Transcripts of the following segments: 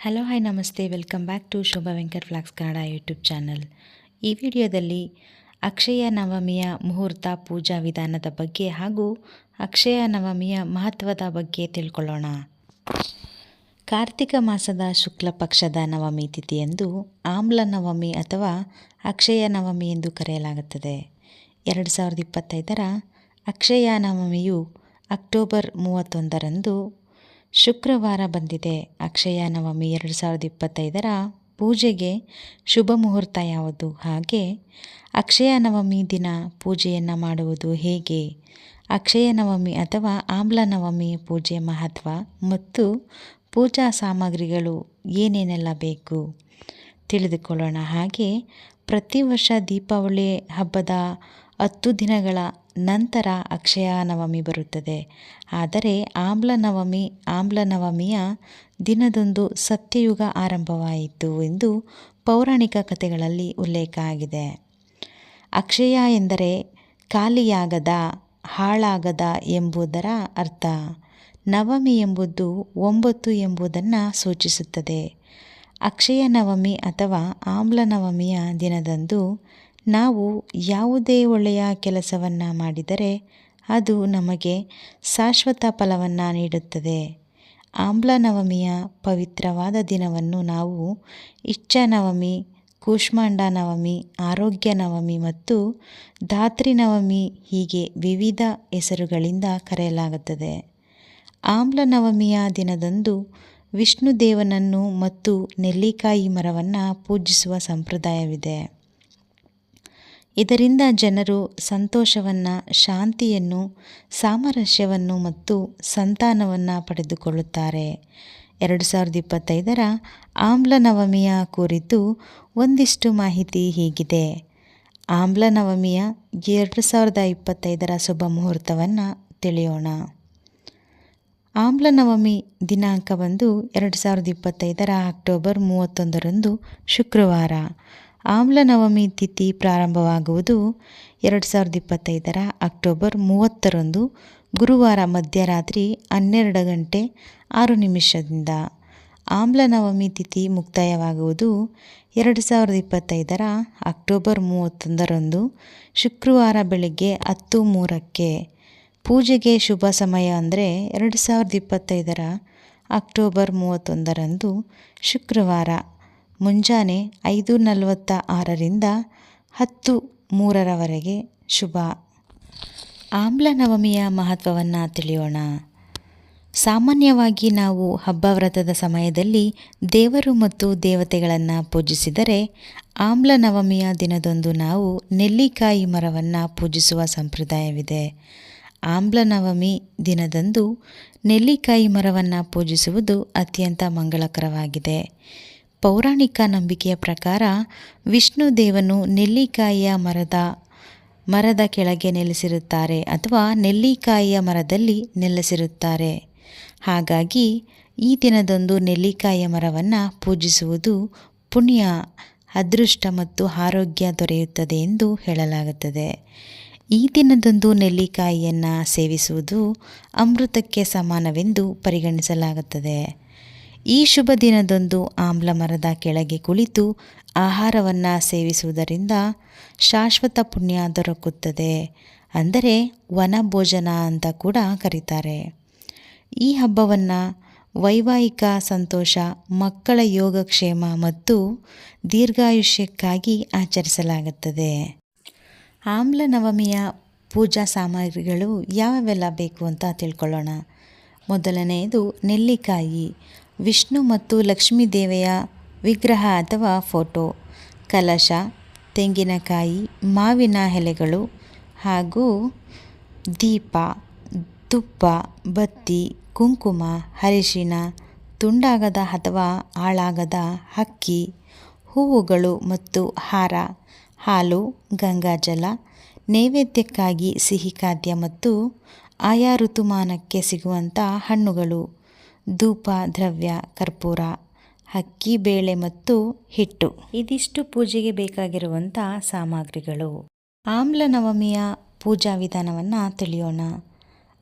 Hello hi ನಮಸ್ತೆ welcome back to Shobha Venkat vlogs Kannada YouTube channel ಈ ವಿಡಿಯೋದಲ್ಲಿ ಅಕ್ಷಯ ನವಮಿಯ ಮುಹೂರ್ತ, ಪೂಜಾ ವಿಧಾನದ ಬಗ್ಗೆ ಹಾಗೂ ಅಕ್ಷಯ ನವಮಿಯ ಮಹತ್ವದ ಬಗ್ಗೆ ತಿಳ್ಕೊಳ್ಳೋಣ. ಕಾರ್ತಿಕ ಮಾಸದ ಶುಕ್ಲ ಪಕ್ಷದ ನವಮಿ ತಿಥಿಯೆಂದು ಆಮ್ಲ ನವಮಿ ಅಥವಾ ಅಕ್ಷಯ ನವಮಿ ಎಂದು ಕರೆಯಲಾಗುತ್ತದೆ. ಎರಡು ಸಾವಿರದ ಇಪ್ಪತ್ತೈದರ ಅಕ್ಷಯ ನವಮಿಯು ಅಕ್ಟೋಬರ್ ಮೂವತ್ತೊಂದರಂದು ಶುಕ್ರವಾರ ಬಂದಿದೆ. ಅಕ್ಷಯ ನವಮಿ ಎರಡು ಸಾವಿರದ ಇಪ್ಪತ್ತೈದರ ಪೂಜೆಗೆ ಶುಭ ಮುಹೂರ್ತ ಯಾವುದು? ಹಾಗೆ ಅಕ್ಷಯ ನವಮಿ ದಿನ ಪೂಜೆಯನ್ನು ಮಾಡುವುದು ಹೇಗೆ? ಅಕ್ಷಯ ನವಮಿ ಅಥವಾ ಆಮ್ಲ ನವಮಿ ಪೂಜೆ ಮಹತ್ವ ಮತ್ತು ಪೂಜಾ ಸಾಮಗ್ರಿಗಳು ಏನೇನೆಲ್ಲ ಬೇಕು? ತಿಳಿದುಕೊಳ್ಳೋಣ. ಹಾಗೆ ಪ್ರತಿ ವರ್ಷ ದೀಪಾವಳಿ ಹಬ್ಬದ ಹತ್ತು ದಿನಗಳ ನಂತರ ಅಕ್ಷಯ ನವಮಿ ಬರುತ್ತದೆ. ಆದರೆ ಆಮ್ಲ ನವಮಿ ಆಮ್ಲ ನವಮಿಯ ದಿನದಂದು ಸತ್ಯಯುಗ ಆರಂಭವಾಯಿತು ಎಂದು ಪೌರಾಣಿಕ ಕಥೆಗಳಲ್ಲಿ ಉಲ್ಲೇಖ ಆಗಿದೆ. ಅಕ್ಷಯ ಎಂದರೆ ಖಾಲಿಯಾಗದ, ಹಾಳಾಗದ ಎಂಬುದರ ಅರ್ಥ. ನವಮಿ ಎಂಬುದು ಒಂಬತ್ತು ಎಂಬುದನ್ನು ಸೂಚಿಸುತ್ತದೆ. ಅಕ್ಷಯ ನವಮಿ ಅಥವಾ ಆಮ್ಲ ನವಮಿಯ ದಿನದಂದು ನಾವು ಯಾವುದೇ ಒಳ್ಳೆಯ ಕೆಲಸವನ್ನು ಮಾಡಿದರೆ ಅದು ನಮಗೆ ಶಾಶ್ವತ ಫಲವನ್ನು ನೀಡುತ್ತದೆ. ಆಮ್ಲ ನವಮಿಯ ಪವಿತ್ರವಾದ ದಿನವನ್ನು ನಾವು ಇಚ್ಛಾ ನವಮಿ, ಕೂಷ್ಮಾಂಡ ನವಮಿ, ಆರೋಗ್ಯ ನವಮಿ ಮತ್ತು ಧಾತ್ರಿ ನವಮಿ ಹೀಗೆ ವಿವಿಧ ಹೆಸರುಗಳಿಂದ ಕರೆಯಲಾಗುತ್ತದೆ. ಆಮ್ಲ ನವಮಿಯ ದಿನದಂದು ವಿಷ್ಣು ದೇವನನ್ನು ಮತ್ತು ನೆಲ್ಲಿಕಾಯಿ ಮರವನ್ನು ಪೂಜಿಸುವ ಸಂಪ್ರದಾಯವಿದೆ. ಇದರಿಂದ ಜನರು ಸಂತೋಷವನ್ನು, ಶಾಂತಿಯನ್ನು, ಸಾಮರಸ್ಯವನ್ನು ಮತ್ತು ಸಂತಾನವನ್ನು ಪಡೆದುಕೊಳ್ಳುತ್ತಾರೆ. ಎರಡು ಸಾವಿರದ ಇಪ್ಪತ್ತೈದರ ಆಮ್ಲನವಮಿಯ ಕುರಿತು ಒಂದಿಷ್ಟು ಮಾಹಿತಿ ಹೀಗಿದೆ. ಆಮ್ಲನವಮಿಯ ಎರಡು ಸಾವಿರದ ಇಪ್ಪತ್ತೈದರ ಶುಭ ಮುಹೂರ್ತವನ್ನು ತಿಳಿಯೋಣ. ಆಮ್ಲನವಮಿ ದಿನಾಂಕವೊಂದು ಎರಡು ಸಾವಿರದ ಇಪ್ಪತ್ತೈದರ ಅಕ್ಟೋಬರ್ ಮೂವತ್ತೊಂದರಂದು ಶುಕ್ರವಾರ. ಆಮ್ಲ ನವಮಿ ತಿಥಿ ಪ್ರಾರಂಭವಾಗುವುದು ಎರಡು ಸಾವಿರದ ಇಪ್ಪತ್ತೈದರ ಅಕ್ಟೋಬರ್ ಮೂವತ್ತರಂದು ಗುರುವಾರ ಮಧ್ಯರಾತ್ರಿ ಹನ್ನೆರಡು ಗಂಟೆ ಆರು ನಿಮಿಷದಿಂದ. ಆಮ್ಲನವಮಿ ತಿಥಿ ಮುಕ್ತಾಯವಾಗುವುದು ಎರಡು ಸಾವಿರದ ಇಪ್ಪತ್ತೈದರ ಅಕ್ಟೋಬರ್ ಮೂವತ್ತೊಂದರಂದು ಶುಕ್ರವಾರ ಬೆಳಗ್ಗೆ ಹತ್ತು ಮೂರಕ್ಕೆ. ಪೂಜೆಗೆ ಶುಭ ಸಮಯ ಅಂದರೆ ಎರಡು ಸಾವಿರದ ಇಪ್ಪತ್ತೈದರ ಅಕ್ಟೋಬರ್ ಮೂವತ್ತೊಂದರಂದು ಶುಕ್ರವಾರ. ಮುಂಜಾನೆ ಐದು ನಲವತ್ತ ಆರರಿಂದ ಹತ್ತು ಮೂರರವರೆಗೆ ಶುಭ. ಆಮ್ಲ ನವಮಿಯ ಮಹತ್ವವನ್ನು ತಿಳಿಯೋಣ. ಸಾಮಾನ್ಯವಾಗಿ ನಾವು ಹಬ್ಬ ವ್ರತದ ಸಮಯದಲ್ಲಿ ದೇವರು ಮತ್ತು ದೇವತೆಗಳನ್ನು ಪೂಜಿಸಿದರೆ ಆಮ್ಲ ನವಮಿಯ ದಿನದಂದು ನಾವು ನೆಲ್ಲಿಕಾಯಿ ಮರವನ್ನು ಪೂಜಿಸುವ ಸಂಪ್ರದಾಯವಿದೆ. ಆಮ್ಲ ನವಮಿ ದಿನದಂದು ನೆಲ್ಲಿಕಾಯಿ ಮರವನ್ನು ಪೂಜಿಸುವುದು ಅತ್ಯಂತ ಮಂಗಳಕರವಾಗಿದೆ. ಪೌರಾಣಿಕ ನಂಬಿಕೆಯ ಪ್ರಕಾರ ವಿಷ್ಣು ದೇವನು ನೆಲ್ಲಿಕಾಯಿಯ ಮರದ ಮರದ ಕೆಳಗೆ ನೆಲೆಸಿರುತ್ತಾರೆ ಅಥವಾ ನೆಲ್ಲಿಕಾಯಿಯ ಮರದಲ್ಲಿ ನೆಲೆಸಿರುತ್ತಾರೆ. ಹಾಗಾಗಿ ಈ ದಿನದಂದು ನೆಲ್ಲಿಕಾಯಿಯ ಮರವನ್ನು ಪೂಜಿಸುವುದು ಪುಣ್ಯ, ಅದೃಷ್ಟ ಮತ್ತು ಆರೋಗ್ಯ ದೊರೆಯುತ್ತದೆ ಎಂದು ಹೇಳಲಾಗುತ್ತದೆ. ಈ ದಿನದಂದು ನೆಲ್ಲಿಕಾಯಿಯನ್ನು ಸೇವಿಸುವುದು ಅಮೃತಕ್ಕೆ ಸಮಾನವೆಂದು ಪರಿಗಣಿಸಲಾಗುತ್ತದೆ. ಈ ಶುಭ ದಿನದಂದು ಆಮ್ಲ ಮರದ ಕೆಳಗೆ ಕುಳಿತು ಆಹಾರವನ್ನು ಸೇವಿಸುವುದರಿಂದ ಶಾಶ್ವತ ಪುಣ್ಯ ದೊರಕುತ್ತದೆ ಅಂದರೆ ವನ ಭೋಜನ ಅಂತ ಕೂಡ ಕರೀತಾರೆ. ಈ ಹಬ್ಬವನ್ನು ವೈವಾಹಿಕ ಸಂತೋಷ, ಮಕ್ಕಳ ಯೋಗಕ್ಷೇಮ ಮತ್ತು ದೀರ್ಘಾಯುಷ್ಯಕ್ಕಾಗಿ ಆಚರಿಸಲಾಗುತ್ತದೆ. ಆಮ್ಲ ನವಮಿಯ ಪೂಜಾ ಸಾಮಗ್ರಿಗಳು ಯಾವ್ಯಾವೆಲ್ಲ ಬೇಕು ಅಂತ ತಿಳ್ಕೊಳ್ಳೋಣ. ಮೊದಲನೆಯದು ನೆಲ್ಲಿಕಾಯಿ. ವಿಷ್ಣು ಮತ್ತು ಲಕ್ಷ್ಮೀ ದೇವಿಯ ವಿಗ್ರಹ ಅಥವಾ ಫೋಟೋ. ಕಲಶ, ತೆಂಗಿನಕಾಯಿ, ಮಾವಿನ ಎಲೆಗಳು ಹಾಗೂ ದೀಪ, ತುಪ್ಪ, ಬತ್ತಿ, ಕುಂಕುಮ ಹರಿಶಿನ ತುಂಡಾಗದ ಅಥವಾ ಹಾಳಾಗದ ಅಕ್ಕಿ, ಹೂವುಗಳು ಮತ್ತು ಹಾರ, ಹಾಲು ಗಂಗಾಜಲ ನೈವೇದ್ಯಕ್ಕಾಗಿ ಸಿಹಿ ಖಾದ್ಯ ಮತ್ತು ಆಯಾ ಋತುಮಾನಕ್ಕೆ ಸಿಗುವಂಥ ಹಣ್ಣುಗಳು. ಧೂಪ, ದ್ರವ್ಯ, ಕರ್ಪೂರ, ಅಕ್ಕಿ, ಬೇಳೆ ಮತ್ತು ಹಿಟ್ಟು. ಇದಿಷ್ಟು ಪೂಜೆಗೆ ಬೇಕಾಗಿರುವಂಥ ಸಾಮಗ್ರಿಗಳು. ಆಮ್ಲ ನವಮಿಯ ಪೂಜಾ ವಿಧಾನವನ್ನು ತಿಳಿಯೋಣ.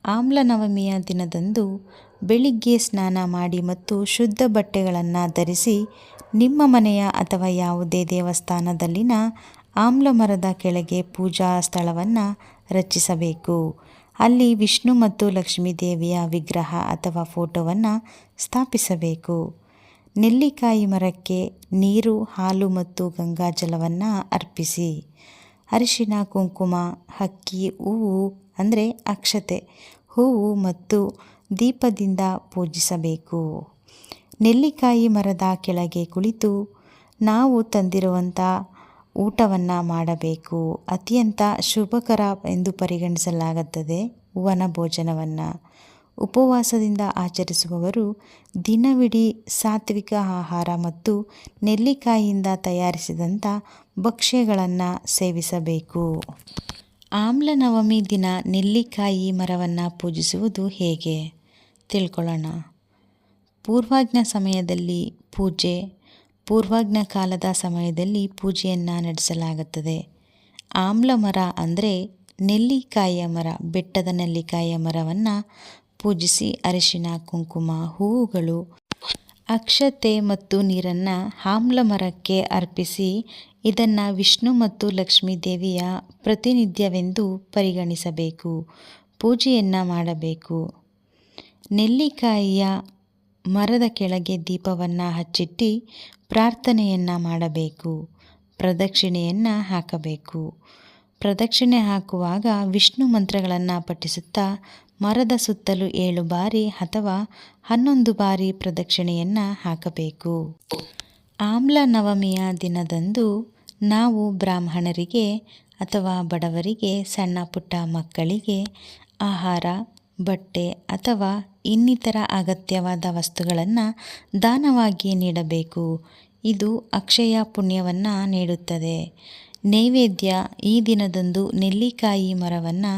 ಆಮ್ಲ ನವಮಿಯ ದಿನದಂದು ಬೆಳಿಗ್ಗೆ ಸ್ನಾನ ಮಾಡಿ ಮತ್ತು ಶುದ್ಧ ಬಟ್ಟೆಗಳನ್ನು ಧರಿಸಿ ನಿಮ್ಮ ಮನೆಯ ಅಥವಾ ಯಾವುದೇ ದೇವಸ್ಥಾನದಲ್ಲಿನ ಆಮ್ಲ ಮರದ ಕೆಳಗೆ ಪೂಜಾ ಸ್ಥಳವನ್ನು ರಚಿಸಬೇಕು. ಅಲ್ಲಿ ವಿಷ್ಣು ಮತ್ತು ಲಕ್ಷ್ಮೀದೇವಿಯ ವಿಗ್ರಹ ಅಥವಾ ಫೋಟೋವನ್ನು ಸ್ಥಾಪಿಸಬೇಕು. ನೆಲ್ಲಿಕಾಯಿ ಮರಕ್ಕೆ ನೀರು, ಹಾಲು ಮತ್ತು ಗಂಗಾಜಲವನ್ನು ಅರ್ಪಿಸಿ. ಅರಿಶಿನ, ಕುಂಕುಮ ಹಕ್ಕಿ ಹೂವು ಅಂದರೆ ಅಕ್ಷತೆ, ಹೂವು ಮತ್ತು ದೀಪದಿಂದ ಪೂಜಿಸಬೇಕು. ನೆಲ್ಲಿಕಾಯಿ ಮರದ ಕೆಳಗೆ ಕುಳಿತು ನಾವು ತಂದಿರುವಂಥ ಊಟವನ್ನು ಮಾಡಬೇಕು. ಅತ್ಯಂತ ಶುಭಕರ ಎಂದು ಪರಿಗಣಿಸಲಾಗುತ್ತದೆ ವನಭೋಜನವನ್ನು ಉಪವಾಸದಿಂದ ಆಚರಿಸುವವರು ದಿನವಿಡೀ ಸಾತ್ವಿಕ ಆಹಾರ ಮತ್ತು ನೆಲ್ಲಿಕಾಯಿಯಿಂದ ತಯಾರಿಸಿದಂಥ ಭಕ್ಷ್ಯಗಳನ್ನು ಸೇವಿಸಬೇಕು. ಆಮ್ಲ ನವಮಿ ದಿನ ನೆಲ್ಲಿಕಾಯಿ ಮರವನ್ನು ಪೂಜಿಸುವುದು ಹೇಗೆ? ತಿಳ್ಕೊಳ್ಳೋಣ. ಪೂರ್ವಾಜ್ಞ ಸಮಯದಲ್ಲಿ ಪೂಜೆ ಪೂರ್ವಾಜ್ಞ ಕಾಲದ ಸಮಯದಲ್ಲಿ ಪೂಜೆಯನ್ನು ನಡೆಸಲಾಗುತ್ತದೆ. ಆಮ್ಲ ಮರ ಅಂದರೆ ನೆಲ್ಲಿಕಾಯಿಯ ಮರ, ಬೆಟ್ಟದ ನೆಲ್ಲಿಕಾಯಿಯ ಮರವನ್ನು ಪೂಜಿಸಿ ಅರಿಶಿನ ಕುಂಕುಮ, ಹೂವುಗಳು, ಅಕ್ಷತೆ ಮತ್ತು ನೀರನ್ನು ಆಮ್ಲ ಮರಕ್ಕೆ ಅರ್ಪಿಸಿ ಇದನ್ನು ವಿಷ್ಣು ಮತ್ತು ಲಕ್ಷ್ಮೀ ದೇವಿಯ ಪ್ರತಿನಿಧ್ಯವೆಂದು ಪರಿಗಣಿಸಬೇಕು, ಪೂಜೆಯನ್ನು ಮಾಡಬೇಕು. ನೆಲ್ಲಿಕಾಯಿಯ ಮರದ ಕೆಳಗೆ ದೀಪವನ್ನು ಹಚ್ಚಿಟ್ಟು ಪ್ರಾರ್ಥನೆಯನ್ನು ಮಾಡಬೇಕು, ಪ್ರದಕ್ಷಿಣೆಯನ್ನು ಹಾಕಬೇಕು. ಪ್ರದಕ್ಷಿಣೆ ಹಾಕುವಾಗ ವಿಷ್ಣು ಮಂತ್ರಗಳನ್ನು ಪಠಿಸುತ್ತಾ ಮರದ ಸುತ್ತಲೂ ಏಳು ಬಾರಿ ಅಥವಾ ಹನ್ನೊಂದು ಬಾರಿ ಪ್ರದಕ್ಷಿಣೆಯನ್ನು ಹಾಕಬೇಕು. ಆಮ್ಲ ನವಮಿಯ ದಿನದಂದು ನಾವು ಬ್ರಾಹ್ಮಣರಿಗೆ ಅಥವಾ ಬಡವರಿಗೆ ಸಣ್ಣ ಪುಟ್ಟ ಮಕ್ಕಳಿಗೆ ಆಹಾರ, ಬಟ್ಟೆ ಅಥವಾ ಇನ್ನಿತರ ಅಗತ್ಯವಾದ ವಸ್ತುಗಳನ್ನು ದಾನವಾಗಿ ನೀಡಬೇಕು. ಇದು ಅಕ್ಷಯ ಪುಣ್ಯವನ್ನು ನೀಡುತ್ತದೆ. ನೈವೇದ್ಯ ಈ ದಿನದಂದು ನೆಲ್ಲಿಕಾಯಿ ಮರವನ್ನು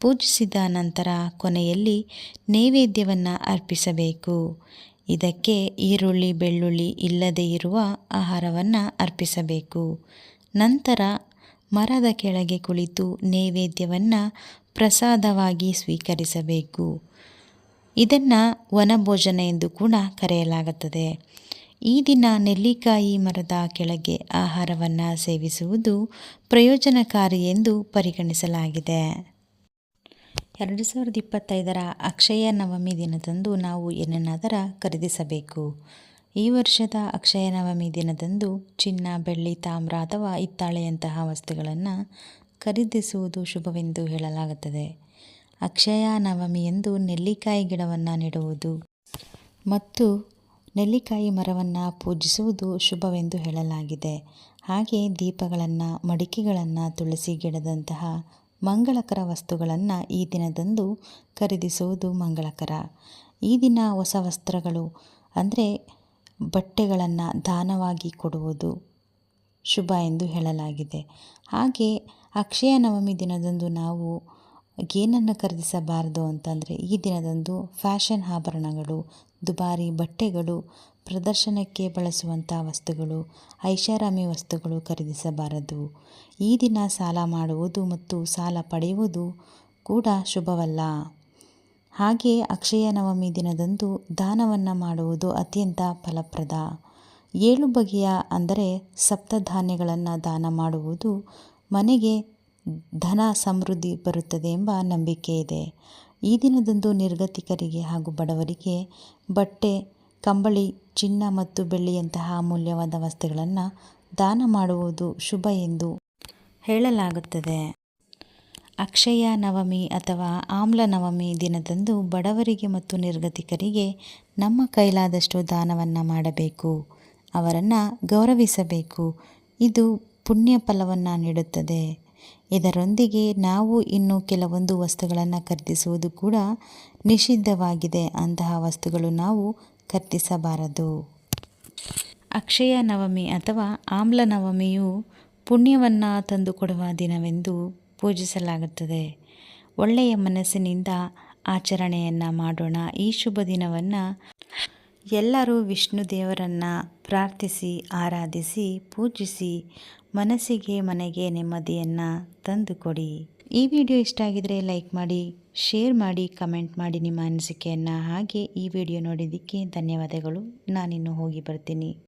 ಪೂಜಿಸಿದ ನಂತರ ಕೊನೆಯಲ್ಲಿ ನೈವೇದ್ಯವನ್ನು ಅರ್ಪಿಸಬೇಕು. ಇದಕ್ಕೆ ಈರುಳ್ಳಿ, ಬೆಳ್ಳುಳ್ಳಿ ಇಲ್ಲದೇ ಇರುವ ಆಹಾರವನ್ನು ಅರ್ಪಿಸಬೇಕು. ನಂತರ ಮರದ ಕೆಳಗೆ ಕುಳಿತು ನೈವೇದ್ಯವನ್ನು ಪ್ರಸಾದವಾಗಿ ಸ್ವೀಕರಿಸಬೇಕು. ಇದನ್ನು ವನಭೋಜನ ಎಂದು ಕೂಡ ಕರೆಯಲಾಗುತ್ತದೆ. ಈ ದಿನ ನೆಲ್ಲಿಕಾಯಿ ಮರದ ಕೆಳಗೆ ಆಹಾರವನ್ನು ಸೇವಿಸುವುದು ಪ್ರಯೋಜನಕಾರಿ ಎಂದು ಪರಿಗಣಿಸಲಾಗಿದೆ. ಎರಡು ಸಾವಿರದ ಇಪ್ಪತ್ತೈದರ ಅಕ್ಷಯ ನವಮಿ ದಿನದಂದು ನಾವು ಏನನ್ನಾದರೂ ಖರೀದಿಸಬೇಕು. ಈ ವರ್ಷದ ಅಕ್ಷಯ ನವಮಿ ದಿನದಂದು ಚಿನ್ನ, ಬೆಳ್ಳಿ, ತಾಮ್ರ ಅಥವಾ ಹಿತ್ತಾಳೆಯಂತಹ ವಸ್ತುಗಳನ್ನು ಖರೀದಿಸುವುದು ಶುಭವೆಂದು ಹೇಳಲಾಗುತ್ತದೆ. ಅಕ್ಷಯ ನವಮಿಯಂದು ನೆಲ್ಲಿಕಾಯಿ ಗಿಡವನ್ನು ನೆಡುವುದು. ಮತ್ತು ನೆಲ್ಲಿಕಾಯಿ ಮರವನ್ನು ಪೂಜಿಸುವುದು ಶುಭವೆಂದು ಹೇಳಲಾಗಿದೆ. ಹಾಗೆ ದೀಪಗಳನ್ನು, ಮಡಿಕೆಗಳನ್ನು ತುಳಸಿ ಗಿಡದಂತಹ ಮಂಗಳಕರ ವಸ್ತುಗಳನ್ನು ಈ ದಿನದಂದು ಖರೀದಿಸುವುದು ಮಂಗಳಕರ. ಈ ದಿನ ಹೊಸ ವಸ್ತ್ರಗಳು ಅಂದರೆ ಬಟ್ಟೆಗಳನ್ನು ದಾನವಾಗಿ ಕೊಡುವುದು ಶುಭ ಎಂದು ಹೇಳಲಾಗಿದೆ. ಹಾಗೆ ಅಕ್ಷಯ ನವಮಿ ದಿನದಂದು ನಾವು ಏನನ್ನು ಖರೀದಿಸಬಾರದು ಅಂತಂದರೆ ಈ ದಿನದಂದು ಫ್ಯಾಷನ್ ಆಭರಣಗಳು, ದುಬಾರಿ ಬಟ್ಟೆಗಳು, ಪ್ರದರ್ಶನಕ್ಕೆ ಬಳಸುವಂಥ ವಸ್ತುಗಳು, ಐಷಾರಾಮಿ ವಸ್ತುಗಳು ಖರೀದಿಸಬಾರದು. ಈ ದಿನ ಸಾಲ ಮಾಡುವುದು ಮತ್ತು ಸಾಲ ಪಡೆಯುವುದು ಕೂಡ ಶುಭವಲ್ಲ. ಹಾಗೆ ಅಕ್ಷಯ ನವಮಿ ದಿನದಂದು ದಾನವನ್ನು ಮಾಡುವುದು ಅತ್ಯಂತ ಫಲಪ್ರದ. ಏಳು ಬಗೆಯ ಅಂದರೆ ಸಪ್ತಧಾನ್ಯಗಳನ್ನು ದಾನ ಮಾಡುವುದು ಮನೆಗೆ ಧನ ಸಮೃದ್ಧಿ ಬರುತ್ತದೆ ಎಂಬ ನಂಬಿಕೆ ಇದೆ. ಈ ದಿನದಂದು ನಿರ್ಗತಿಕರಿಗೆ ಹಾಗೂ ಬಡವರಿಗೆ ಬಟ್ಟೆ, ಕಂಬಳಿ, ಚಿನ್ನ ಮತ್ತು ಬೆಳ್ಳಿಯಂತಹ ಅಮೂಲ್ಯವಾದ ವಸ್ತುಗಳನ್ನು ದಾನ ಮಾಡುವುದು ಶುಭ ಎಂದು ಹೇಳಲಾಗುತ್ತದೆ. ಅಕ್ಷಯ ನವಮಿ ಅಥವಾ ಆಮ್ಲ ನವಮಿ ದಿನದಂದು ಬಡವರಿಗೆ ಮತ್ತು ನಿರ್ಗತಿಕರಿಗೆ ನಮ್ಮ ಕೈಲಾದಷ್ಟು ದಾನವನ್ನು ಮಾಡಬೇಕು. ಅವರನ್ನು ಗೌರವಿಸಬೇಕು. ಇದು ಪುಣ್ಯ ಫಲವನ್ನು ನೀಡುತ್ತದೆ. ಇದರೊಂದಿಗೆ ನಾವು ಇನ್ನು ಕೆಲವೊಂದು ವಸ್ತುಗಳನ್ನು ಖರೀದಿಸುವುದು ಕೂಡ ನಿಷಿದ್ಧವಾಗಿದೆ. ಅಂತಹ ವಸ್ತುಗಳು ನಾವು ಖರೀದಿಸಬಾರದು. ಅಕ್ಷಯ ನವಮಿ ಅಥವಾ ಆಮ್ಲ ನವಮಿಯು ಪುಣ್ಯವನ್ನು ತಂದುಕೊಡುವ ದಿನವೆಂದು ಪೂಜಿಸಲಾಗುತ್ತದೆ. ಒಳ್ಳೆಯ ಮನಸ್ಸಿನಿಂದ ಆಚರಣೆಯನ್ನು ಮಾಡೋಣ. ಈ ಶುಭ ದಿನವನ್ನು ಎಲ್ಲರೂ ವಿಷ್ಣು ದೇವರನ್ನು ಪ್ರಾರ್ಥಿಸಿ, ಆರಾಧಿಸಿ, ಪೂಜಿಸಿ ಮನಸ್ಸಿಗೆ ಮನೆಗೆ ನೆಮ್ಮದಿಯನ್ನು ತಂದುಕೊಡಿ. ಈ ವಿಡಿಯೋ ಇಷ್ಟ ಆಗಿದರೆ ಲೈಕ್ ಮಾಡಿ, ಶೇರ್ ಮಾಡಿ, ಕಮೆಂಟ್ ಮಾಡಿ ನಿಮ್ಮ ಅನಿಸಿಕೆಯನ್ನು ಹಾಗೆ ಈ ವಿಡಿಯೋ ನೋಡಿದ್ದಕ್ಕೆ ಧನ್ಯವಾದಗಳು. ನಾನಿನ್ನು ಹೋಗಿ ಬರ್ತೀನಿ.